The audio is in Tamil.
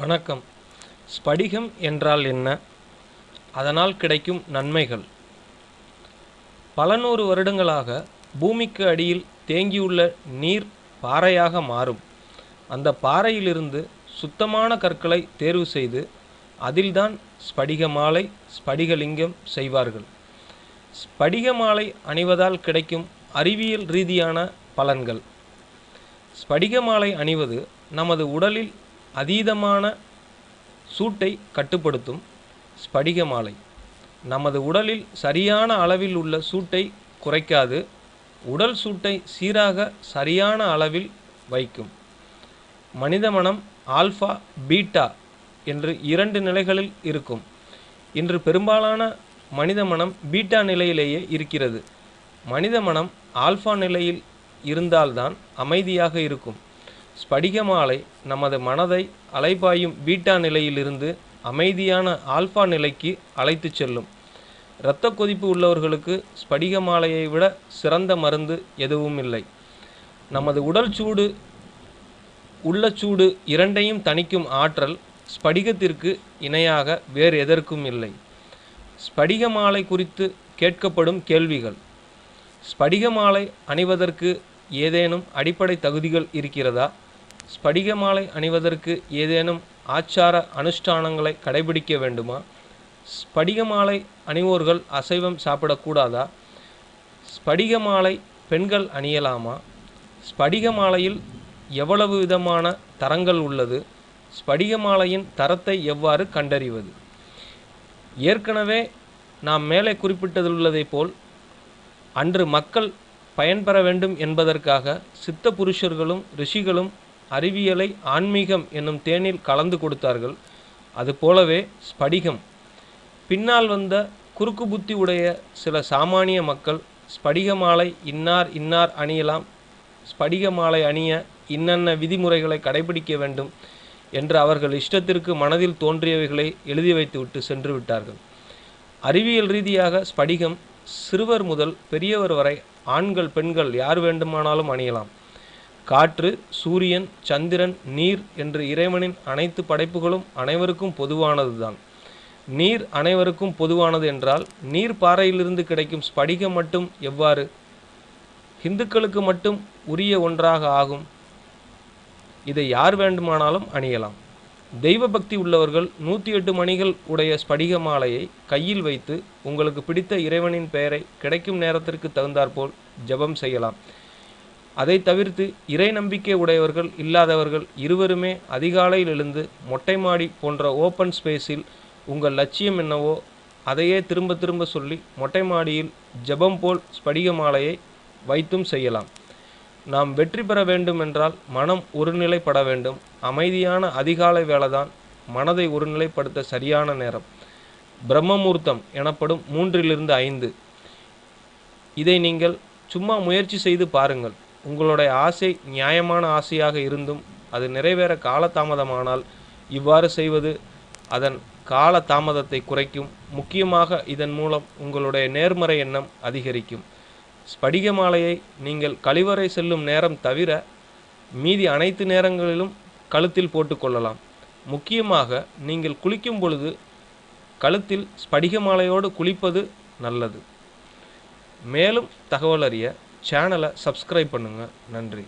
வணக்கம். ஸ்படிகம் என்றால் என்ன? அதனால் கிடைக்கும் நன்மைகள். பல நூறு வருடங்களாக பூமிக்கு அடியில் தேங்கியுள்ள நீர் பாறையாக மாறும். அந்த பாறையிலிருந்து சுத்தமான கற்களை தேர்வு செய்து அதில்தான் ஸ்படிக மாலை ஸ்படிகலிங்கம் செய்வார்கள். ஸ்படிக மாலை அணிவதால் கிடைக்கும் அறிவியல் ரீதியான பலன்கள். ஸ்படிக மாலை அணிவது நமது உடலில் அதீதமான சூட்டை கட்டுப்படுத்தும் ஸ்படிக மாலை நமது உடலில் சரியான அளவில் உள்ள சூட்டை குறைக்காது உடல் சூட்டை சீராக சரியான அளவில் வைக்கும். மனித மனம் ஆல்ஃபா பீட்டா என்று இரண்டு நிலைகளில் இருக்கும். இன்று பெரும்பாலான மனித மனம் பீட்டா நிலையிலேயே இருக்கிறது. மனித மனம் ஆல்ஃபா நிலையில் இருந்தால்தான் அமைதியாக இருக்கும். ஸ்படிக மாலை நமது மனதை அலைபாயும் பீட்டா நிலையிலிருந்து அமைதியான ஆல்ஃபா நிலைக்கு அழைத்துச் செல்லும். இரத்த கொதிப்பு உள்ளவர்களுக்கு ஸ்படிக மாலையை விட சிறந்த மருந்து எதுவும் இல்லை. நமது உடல் சூடு உள்ள சூடு இரண்டையும் தணிக்கும் ஆற்றல் ஸ்படிகத்திற்கு இணையாக வேறு எதற்கும் இல்லை. ஸ்படிக மாலை குறித்து கேட்கப்படும் கேள்விகள். ஸ்படிக மாலை அணிவதற்கு ஏதேனும் அடிப்படை தகுதிகள் இருக்கிறதா? ஸ்படிக மாலை அணிவதற்கு ஏதேனும் ஆச்சார அனுஷ்டானங்களை கடைபிடிக்க வேண்டுமா? ஸ்படிக மாலை அணிவோர்கள் அசைவம் சாப்பிடக்கூடாதா? ஸ்படிக மாலை பெண்கள் அணியலாமா? ஸ்படிக மாலையில் எவ்வளவு விதமான தரங்கள் உள்ளது? ஸ்படிக மாலையின் தரத்தை எவ்வாறு கண்டறிவது? ஏற்கனவே நாம் மேலே குறிப்பிட்டதுள்ளதை போல் அன்று மக்கள் பயன்பெற வேண்டும் என்பதற்காக சித்த புருஷர்களும் ரிஷிகளும் அறிவியலை ஆன்மீகம் என்னும் தேனில் கலந்து கொடுத்தார்கள். அதுபோலவே ஸ்படிகம். பின்னால் வந்த குறுக்கு புத்தி உடைய சில சாமானிய மக்கள் ஸ்படிக மாலை இன்னார் இன்னார் அணியலாம். ஸ்படிக மாலை அணிய இன்னென்ன விதிமுறைகளை கடைபிடிக்க வேண்டும்? என்று அவர்கள் இஷ்டத்திற்கு மனதில் தோன்றியவைகளை எழுதி வைத்துவிட்டு சென்று விட்டார்கள். அறிவியல் ரீதியாக ஸ்படிகம் சிறுவர் முதல் பெரியவர் வரை ஆண்கள் பெண்கள் யார் வேண்டுமானாலும் அணியலாம். காற்று சூரியன் சந்திரன் நீர் என்று இறைவனின் அனைத்து படைப்புகளும் அனைவருக்கும் பொதுவானதுதான். நீர் அனைவருக்கும் பொதுவானது என்றால் நீர் பாறையிலிருந்து கிடைக்கும் ஸ்படிகம் மட்டும் எவ்வாறு? இந்துக்களுக்கு மட்டும் உரிய ஒன்றாக ஆகும். இதை யார் வேண்டுமானாலும் அணியலாம். தெய்வ பக்தி உள்ளவர்கள் நூற்றி எட்டு மணிகள் உடைய ஸ்படிக மாலையை கையில் வைத்து உங்களுக்கு பிடித்த இறைவனின் பெயரை கிடைக்கும் நேரத்திற்கு தகுந்தாற்போல் ஜெபம் செய்யலாம். அதை தவிர்த்து இறை நம்பிக்கை உடையவர்கள் இல்லாதவர்கள் இருவருமே அதிகாலையில் எழுந்து மொட்டை மாடி போன்ற ஓப்பன் ஸ்பேஸில் உங்கள் லட்சியம் என்னவோ அதையே திரும்ப திரும்ப சொல்லி மொட்டை மாடியில் ஜெபம் போல் ஸ்படிக மாலையை வைத்தும் செய்யலாம். நாம் வெற்றி பெற வேண்டும் என்றால் மனம் ஒருநிலைப்பட வேண்டும். அமைதியான அதிகாலை வேலைதான் மனதை ஒருநிலைப்படுத்த சரியான நேரம். பிரம்மமூர்த்தம் எனப்படும் மூன்றிலிருந்து ஐந்து. இதை நீங்கள் சும்மா முயற்சி செய்து பாருங்கள். உங்களுடைய ஆசை நியாயமான ஆசையாக இருந்தும் அது நிறைவேற காலதாமதமானால் இவ்வாறு செய்வது அதன் கால தாமதத்தை குறைக்கும். முக்கியமாக இதன் மூலம் உங்களுடைய நேர்மறை எண்ணம் அதிகரிக்கும். ஸ்படிக மாலையை நீங்கள் கழிவறை செல்லும் நேரம் தவிர மீதி அனைத்து நேரங்களிலும் கழுத்தில் போட்டுக்கொள்ளலாம் முக்கியமாக நீங்கள் குளிக்கும் பொழுது கழுத்தில் ஸ்படிக மாலையோடு குளிப்பது நல்லது. மேலும் தகவல் அறிய சேனலை சப்ஸ்கிரைப் பண்ணுங்கள் நன்றி.